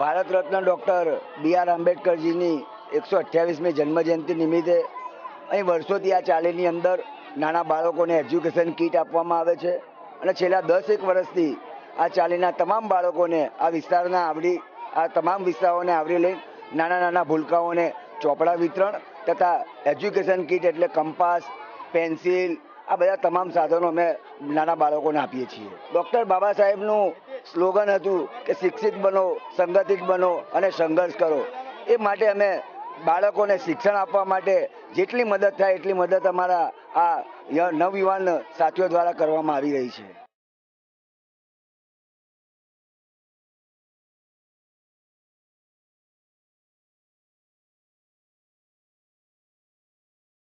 Bharat Ratna doctor B R આંબેડકરજીની એકસો અઠ્યાવીસમી જન્મજયંતિ નિમિત્તે અહીં વર્ષોથી આ ચાલીની અંદર નાના બાળકોને એજ્યુકેશન કીટ આપવામાં આવે છે અને છેલ્લા દસ એક વર્ષથી આ ચાલીના તમામ બાળકોને આ વિસ્તારના આવરી આ તમામ વિસ્તારોને આવરી લઈ નાના નાના ભૂલકાઓને ચોપડા વિતરણ તથા એજ્યુકેશન કીટ એટલે કંપાસ, પેન્સિલ, આ બધા તમામ સાધનો અમે નાના બાળકોને આપીએ છીએ. ડૉક્ટર બાબા સાહેબનું સ્લોગન હતું કે શિક્ષિત બનો, સંગઠિત બનો અને સંઘર્ષ કરો. એ માટે અમે બાળકોને શિક્ષણ આપવા માટે જેટલી મદદ થાય એટલી મદદ અમારા આ નવયુવાન સાથીઓ દ્વારા કરવામાં આવી રહી છે.